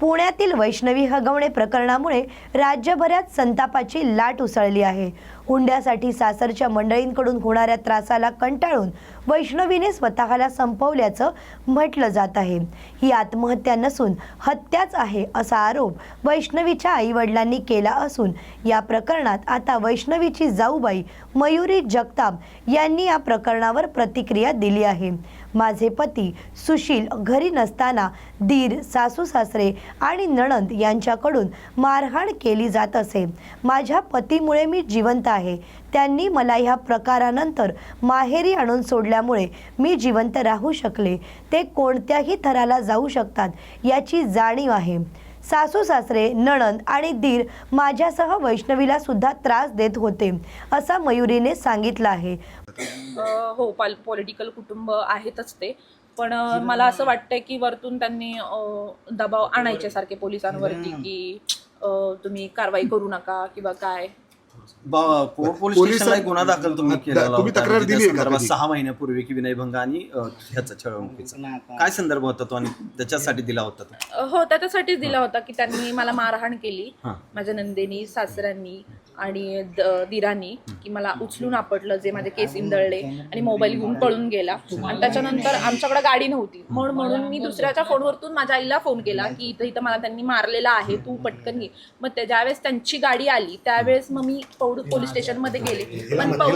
पुण्यातील वैष्णवी हगवणे प्रकरणामुळे राज्यभरात संतापाची लाट उसळली आहे. हुंड्यासाठी सासरच्या मंडळींकडून होणाऱ्या त्रासाला कंटाळून वैष्णवीने स्वतःला संपवल्याचं म्हटलं जात आहे. ही आत्महत्या नसून हत्याच आहे असा आरोप वैष्णवीच्या आईवडिलांनी केला असून या प्रकरणात आता वैष्णवीची जाऊबाई मयुरी जगताप यांनी या प्रकरणावर प्रतिक्रिया दिली आहे. माझे पती सुशील घरी नसताना दीर सासू सासरे आणि नणंद यांच्याकडून मारहाण केली जात असे. माझ्या पतीमुळे मी जिवंत आहे. त्यांनी मला ह्या प्रकारानंतर माहेरी आणून सोडल्यामुळे मी जिवंत राहू शकले. ते कोणत्याही थराला जाऊ शकतात याची जाणीव आहे. सासू सासरे नणंद आणि दीर माझ्यासह वैष्णवीला सुद्धा त्रास देत होते असा मयुरीने सांगितलं आहे. हो पाल पॉलिटिकल कुटुंब आहेतच ते. पण मला असं वाटतंय की वरतून त्यांनी दबाव आणायचे सारखे पोलिसांवरती की तुम्ही कारवाई करू नका किंवा काय. पोलीस गुन्हा दाखल तुम्ही केलेला तुम्ही होता. तक्रार त्या दिली? सहा महिन्यापूर्वी की विनयभंग आणि ह्याचा छळवणुकीचा काय संदर्भ होता तो आणि त्याच्यासाठी दिला होता हो त्याच्यासाठीच दिला होता की त्यांनी मला मारहाण केली हां. माझ्या नंदेनी सासऱ्यांनी आणि द- दिरांनी की मला उचलून आपटलं जे माझे केस इंदळले आणि मोबाईल घेऊन पळून गेला. आणि त्याच्यानंतर आमच्याकडे गाडी नव्हती. म्हणून म्हणून मी दुसऱ्याच्या फोनवरतून माझ्या आईला फोन केला की इथं इथं मला त्यांनी मारलेला आहे तू पटकन ये मग त्या- ज्यावेळेस त्यांची गाडी आली त्यावेळेस मग मी पौड पोलीस स्टेशनमध्ये गेले. पण पोलीस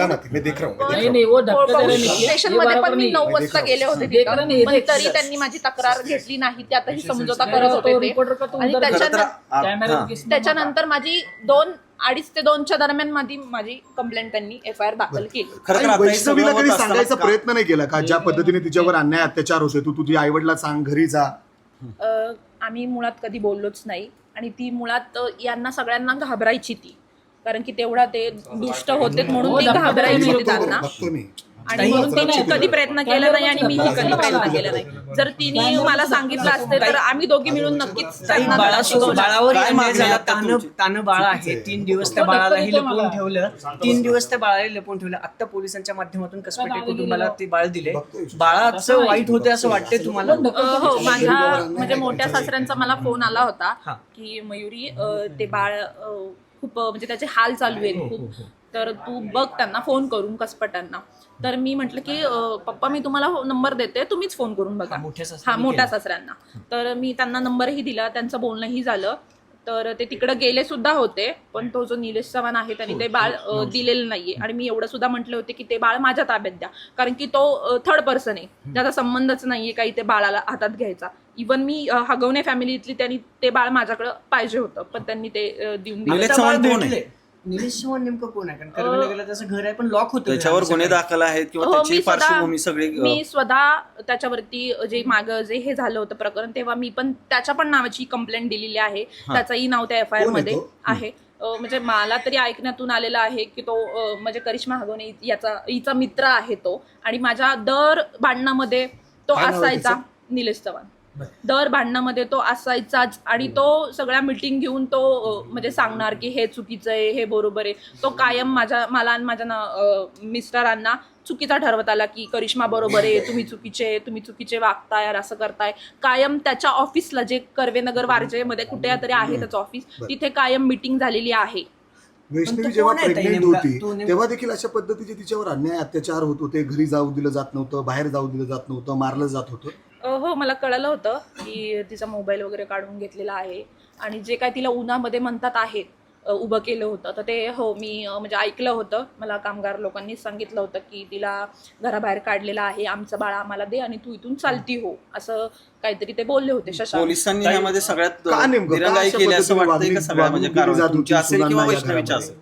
नहीं. स्टेशन ये मध्ये बराबर पण मी. नऊ वाजता गेले होते. हूँ. पण तरी. त्यांनी माझी तक्रार घेतली नाही त्यातही समजोता करत तो होते आणि त्याच्यानंतर माझी दोन अडीच ते दोनच्या दरम्यान माझी माझी कंप्लेंट त्यांनी एफ आय आर दाखल केली. खरं तर आणि आता हे वैष्णवीला सगळं कधी असताना सांगायचा का- प्रयत्न नाही केला का? ज्या पद्धतीने तिच्यावर अन्याय अत्याचार होते तू तुझी आईवडिला सांग घरी जा. अ, आम्ही मुळात कधी बोललोच नाही. आणि ती मुळात अ, यांना सगळ्यांना घाबरायची ती. कारण की तेवढा ते दुष्ट होते म्हणून हो, ती घाबरायची होती त्यांना. बघतो मी. आणि म्हणून तिने कधी प्रयत्न केला नाही आणि मीही कधी प्रयत्न केला नाही. जर तिने मला सांगितलं असते तर आम्ही दोघी मिळून नक्कीच त्यांना बाळासोबत शिकवलं. बाळावर काय अन्याय मागणी झाला. आता तानं बाळ आहे. तीन दिवस त्या बाळालाही लपवून ठेवलं. तीन दिवस त्या बाळाला लपवून ठेवलं. आता पोलिसांच्या माध्यमातून कसपटे कुटुंबाला ते बाळ दिले. बाळाचं वाईट होते असं वाटते तुम्हाला. अ, हो माझ्या म्हणजे मोठ्या सासऱ्यांचा मला फोन आला होता हा. की मयुरी अ, ते बाळ अ, खूप म्हणजे त्याचे हाल चालू आहेत खूप. तर तू बघ त्यांना फोन करून कसपटांना तर मी म्हटलं की पप्पा मी तुम्हाला नंबर देते तुम्हीच फोन करून बघा. हा, मोठ्या हा सासऱ्यांनी. तर मी त्यांना नंबरही दिला त्यांचं बोलणंही झालं. तर ते तिकडे गेले सुद्धा होते पण तो जो निलेश चव्हाण आहे त्यांनी ते बाळ दिलेलं नाहीये. आणि मी एवढं सुद्धा म्हटले होते की ते बाळ माझ्या ताब्यात द्या. कारण की तो थर्ड पर्सन आहे. त्याचा संबंधच नाहीये काही ते बाळाला हातात घ्यायचा. इवन मी हगवणे फॅमिलीतली त्यांनी ते बाळ माझ्याकडे पाहिजे होतं पण त्यांनी ते देऊन दिलं. निलेश आता बाळ चव्हाण कोण आहे? भेटले. निलेश चव्हाण नेमकं कोण आहे? कारण कर्वेनगरला त्याचं घर आहे पण लॉक होतं त्याच्यावर घर गुन्हे आमचं दाखल आहेत किंवा हो, त्याची मी स्वतः- पार्श्वभूमी सगळी अ, मी स्वतः त्याच्यावरती जे माग जे हे झालं होतं प्रकरण तेव्हा मी पण त्याच्या पण नावाची कंप्लेंट दिलेली आहे. त्याचंही नाव त्या एफ आय आर कोण आहे मध्ये तो? आहे. अं, म्हणजे मला तरी ऐकण्यातून आलेलं आहे की तो अं, म्हणजे करिश्मा हगवणे याचा हिचा मित्र आहे तो. आणि माझ्या दर भांडणामध्ये तो काय नाव आहे असायचा निलेश चव्हाण. दर भांडणामध्ये तो असायचाच आणि तो सगळ्या मिटिंग घेऊन तो म्हणजे सांगणार की हे चुकीचं आहे हे बरोबर आहे. तो कायम माझ्या मला आणि माझ्या ना- मिस्टरांना चुकीचा ठरवत आला की करिश्मा बरोबर आहे तुम्ही चुकीचे तुम्ही चुकीचे वागताय असं करताय. कायम त्याच्या ऑफिसला जे कर्वेनगर वारजेमध्ये कुठे तरी आहे त्याचं ऑफिस तिथे कायम मिटिंग झालेली आहे. वैष्णवी जेव्हा प्रेग्नेंट? होती तेव्हा देखील अशा पद्धतीचे तिच्यावर अन्याय अत्याचार होत होते. घरी जाऊ दिलं जात नव्हतं बाहेर जाऊ दिलं जात नव्हतं मारलं जात होतं. हो मला कळलं होतं की तिचा मोबाईल वगैरे काढून घेतलेला आहे. आणि जे काय तिला उन्हामध्ये म्हणतात आहेत उभं केलं होतं तर ते हो मी म्हणजे ऐकलं होतं. मला कामगार लोकांनी सांगितलं होतं की तिला घराबाहेर काढलेलं आहे आमचं बाळ आम्हाला दे आणि तू इथून चालती हो असं काहीतरी ते बोलले होते शशांक. पोलिसांनी यामध्ये सगळ्यात दिरंगाई केली असं वाटतंय का सगळ्या म्हणजे तुमची असेल किंवा? असेल?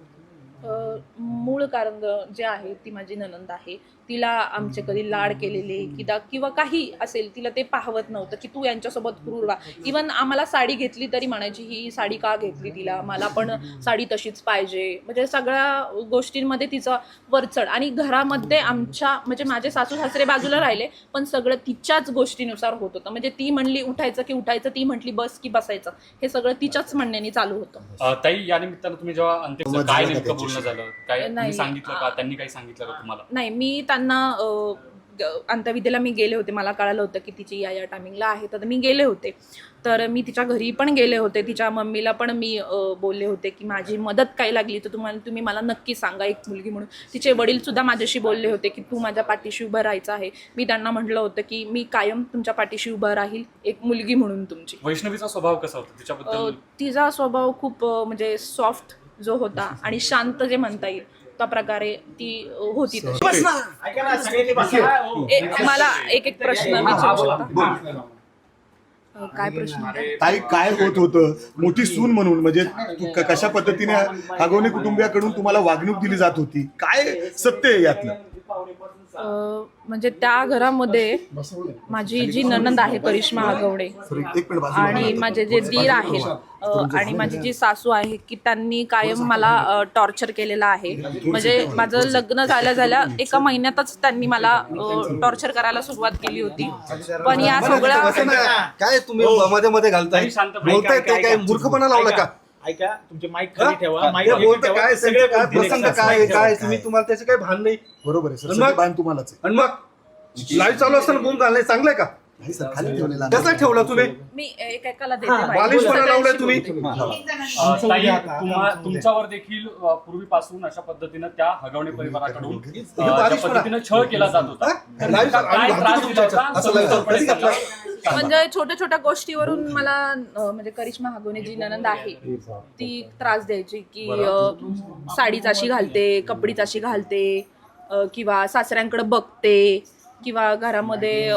मूळ कारण जे आहे ती माझी ननंद आहे. तिला आमचे कधी लाड केलेले किंवा किंवा काही असेल तिला ते पाहवत नव्हतं की तू यांच्यासोबत क्रूर वा इवन आम्हाला साडी घेतली तरी म्हणायची ही साडी का घेतली तिला? मला पण साडी तशीच पाहिजे. म्हणजे सगळ्या गोष्टींमध्ये तिचं वरचढ. आणि घरामध्ये आमच्या म्हणजे माझे सासू सासरे बाजूला राहिले पण सगळं तिच्याच गोष्टीनुसार होत होतं. म्हणजे ती म्हणली उठायचं की उठायचं ती म्हटली बस की बसायचं. हे सगळं तिच्याच म्हणण्याने चालू होतं. ताई या निमित्तानं तुम्ही जेव्हा अंतिम काय नेमकं बोलणं? झालं? काय नाही. सांगितलं का? त्यांनी काही सांगितलं का तुम्हाला? नाही मी त्यांना अ, ग- अंत्यविधीला मी गेले होते. मला कळालं होतं की तिची या या टायमिंगला आहे. तर मी गेले होते. तर मी तिच्या घरी पण गेले होते. तिच्या मम्मीला पण मी अ, बोलले होते की माझी मदत काही लागली तर तुम्हाला तुम्ही मला नक्की सांगा एक मुलगी म्हणून. तिचे वडील सुद्धा माझ्याशी बोलले होते की तू माझ्या पाठीशी उभं राहायचं आहे. मी त्यांना म्हटलं होतं की मी कायम तुमच्या पाठीशी उभं राहील एक मुलगी म्हणून तुमची. वैष्णवीचा स्वभाव कसा होता? अ, तिच्याबद्दल तिचा स्वभाव खूप अ, म्हणजे सॉफ्ट जो होता आणि शांत जे म्हणता येईल. त्या प्रकारे ती होती तशी. ए, मला एक एक प्रश्न विचारू शकता? अ, काय प्रश्न? ताई काय होत होतं? मोठी सून म्हणून म्हणजे तू क- कशा पद्धतीने हगवणे कुटुंबियाकडून तुम्हाला वागणूक दिली जात होती? काय सत्य आहे यातलं? म्हणजे त्या घरामध्ये माझी जी ननंद आहे करिश्मा आगवडे आणि माझे जे दीर आहेत आणि माझी जी सासू आहे की त्यांनी कायम मला टॉर्चर केलेलं आहे. म्हणजे माझं लग्न झाल्या झाल्या एका महिन्यातच त्यांनी मला टॉर्चर करायला सुरुवात केली होती. पण या सगळ्या. काय तुम्ही मध्ये मध्ये घालताय. बोलताय ते काय मूर्खपणा लावला का? ऐका तुमचे माईक? खाली ठेवा माईक ते खाली बोलतं ठेवा. काय सगळे काय बोलतील प्रसंग. काय माईक ठेवा. काय तुम्ही तुम्हाला त्याचं काही भान नाही बरोबर आहे सर आणि सगळे मग? बाण तुम्हालाच आहे आणि मग लाईव्ह चालू असताना बोंब घालणे चांगलंय का नाही सर खाली ठेवलेला कसा ठेवला तुम्ही? मी एक एकाला देते लावलाय तुम्ही? अ, ताई तुम्हा- तुमच्यावर देखील अ, पूर्वीपासून अशा पद्धतीनं त्या हगवणे परिवाराकडून अ, ज्या बालिशपणा. पद्धतीनं छळ केला जात होता? तर लाईव्ह नेमका आम्ही काय घालतो त्रास का दिला होता तुमच्या? असं लाईव्ह सविस्तरपणे कधी सांगा. घातला? म्हणजे छोट्या छोट्या गोष्टीवरून मला अ, म्हणजे करिश्मा हागवणे जी ननंद आहे. ती त्रास द्यायची की अ, साडीच अशी घालते कपडीच अशी घालते अ, किंवा सासऱ्यांकडे बघते किंवा घरामध्ये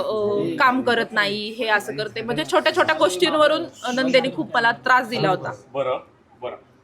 काम करत नाही हे असं करते. म्हणजे छोट्या छोट्या गोष्टींवरून नंदेने खूप मला त्रास दिला होता. बरं.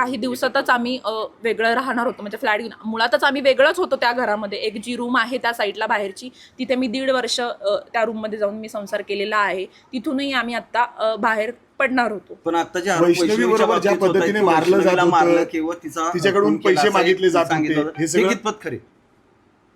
काही दिवसातच आम्ही वेगळं राहणार होतो. म्हणजे फ्लॅट घेऊन मुळातच आम्ही वेगळंच होतो त्या घरामध्ये. एक जी रूम आहे त्या साईडला बाहेरची तिथे मी दीड वर्ष त्या रूममध्ये जाऊन मी संसार केलेला आहे. तिथूनही आम्ही आत्ता बाहेर पडणार होतो. पण आता ज्या पद्धतीने मारलं मारलं किंवा तिचा तिच्याकडून पैसे मागितले जात. हे हे कितपत खरे.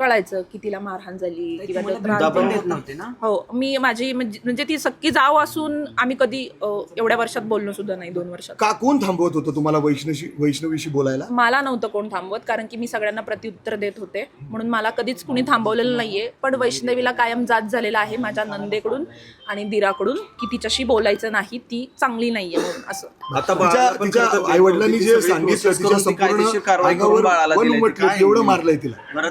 कळायचं की तिला मारहाण झाली किंवा तो त्रास दाबून दिला. देत नव्हते ना? हो मी माझी म्हणजे म्हणजे ती सक्की जाव असून आम्ही कधी अ, एवढ्या वर्षात बोललो सुद्धा नाही दोन वर्षात. का कोण थांबवत होतं तुम्हाला वैष्णवी वैष्णवीशी बोलायला? मला नव्हतं कोण थांबवत कारण की मी सगळ्यांना प्रत्युत्तर देत होते. म्हणून मला कधीच कुणी थांबवलेलं नाहीये. पण वैष्णवीला कायम जात झालेला आहे माझ्या नंदेकडून आणि दिराकडून की तिच्याशी बोलायचं नाही ती चांगली नाहीये म्हणून असं. आता तिच्या बाळाला पण तिच्या खरं तर आई वडिलांनी ती जे सगळी सांगितलं process तिच्या करून ती कायदेशीर संपूर्ण कारवाई करून अंगावर बाळाला वन दिली. उमटली काय एवढं नेमकं? मारलंय तिला.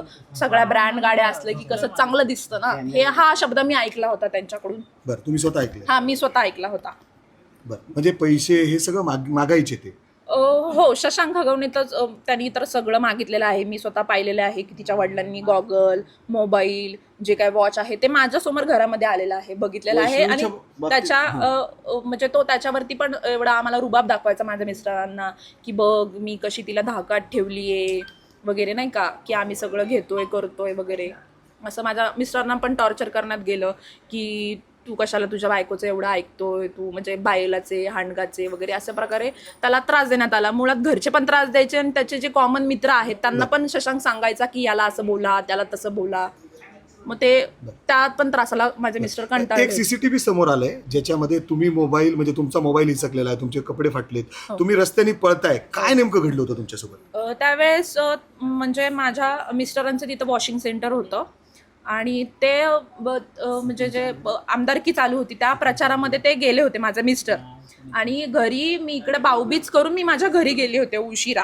सगळ्या ब्रँड गाड्या असलं की कसं चांगलं दिसतं ना. हे हा शब्द मी ऐकला होता त्यांच्याकडून. बरं तुम्ही स्वतः ऐकले? हा मी स्वतः ऐकला होता. बरं म्हणजे पैसे हे सगळं माग मागायचे ते? अं, हो शशांक हगवणेतच अं, त्यांनी तर सगळं मागितलेलं आहे. मी स्वतः पाहिलेलं आहे की तिच्या वडिलांनी गॉगल मोबाईल जे काय वॉच आहे ते माझ्यासमोर घरामध्ये आलेलं आहे बघितलेलं आहे. आणि वैष्णवीच्या बाबतीत- त्याच्या अं, अं, म्हणजे तो त्याच्यावरती पण एवढा आम्हाला रुबाब दाखवायचा माझ्या मिस्टरांना की बघ मी कशी तिला धाकात ठेवलीये. वगैरे नाही का की आम्ही सगळं घेतोय करतोय वगैरे. असं माझ्या मिस्टरांना पण टॉर्चर करण्यात गेलं की तू कशाला तुझ्या बायकोचं एवढं ऐकतोय तू म्हणजे बायलाचे हांडगाचे वगैरे अशा प्रकारे त्याला त्रास देण्यात आला. मुळात घरचे पण त्रास द्यायचे आणि त्याचे जे कॉमन मित्र आहेत त्यांना पण शशांक सांगायचा की याला असं बोला त्याला तसं बोला. मग ते त्यात पण त्रासाला माझे मिस्टर एक कंटाळले सीसीटीव्ही समोर आलंय ज्याच्यामध्ये तुम्ही मोबाईल म्हणजे तुमचा मोबाईल हिसकलेला आहे तुमचे कपडे फाटलेत हो. तुम्ही रस्त्याने पळताय काय नेमकं घडलं होतं तुमच्यासोबत? त्यावेळेस म्हणजे माझ्या मिस्टरांचं तिथं वॉशिंग सेंटर होतं. आणि ते म्हणजे जे आमदारकी चालू होती त्या प्रचारामध्ये ते गेले होते माझे मिस्टर. आणि घरी मी इकडे बाऊबीज करून मी माझ्या घरी गेले होते उशिरा.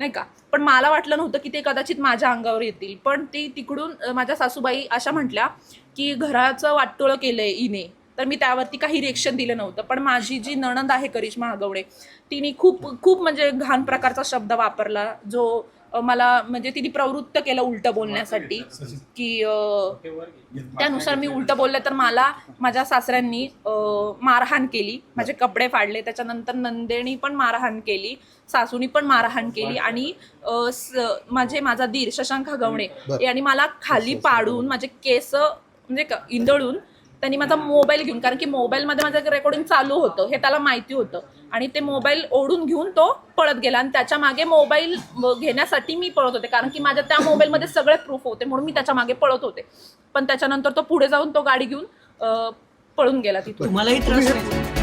नाही का? पण मला वाटलं नव्हतं की ते कदाचित माझ्या अंगावर येतील. पण ती तिकडून माझ्या सासूबाई अशा म्हटल्या की घराचं वाटोळं आहे इने तर मी त्यावरती काही रिएक्शन दिलं नव्हतं. पण माझी जी नणंद आहे करिश्मा आगवडे तिने खूप खूप म्हणजे घाण प्रकारचा शब्द वापरला जो मला म्हणजे तिने प्रवृत्त केलं उलटं बोलण्यासाठी की त्यानुसार मी उलटं बोलले तर मला माझ्या सासऱ्यांनी मारहाण केली. माझे कपडे फाडले. त्याच्यानंतर नंदेनी पण मारहाण केली. सासूनी पण मारहाण केली. आणि माझे माझा दीर शशांक हगवणे आणि मला खाली पाडून माझे केस म्हणजे इंदळून त्यांनी माझा मोबाईल घेऊन कारण की मोबाईलमध्ये माझं रेकॉर्डिंग चालू होतं हे त्याला माहिती होतं. आणि ते मोबाईल ओढून घेऊन तो पळत गेला. आणि त्याच्यामागे मोबाईल घेण्यासाठी मी पळत होते कारण की माझ्या त्या मोबाईलमध्ये सगळे प्रूफ होते म्हणून मी त्याच्यामागे पळत होते. पण त्याच्यानंतर तो पुढे जाऊन तो गाडी घेऊन पळून गेला तिथून. तुम्हालाही त्रास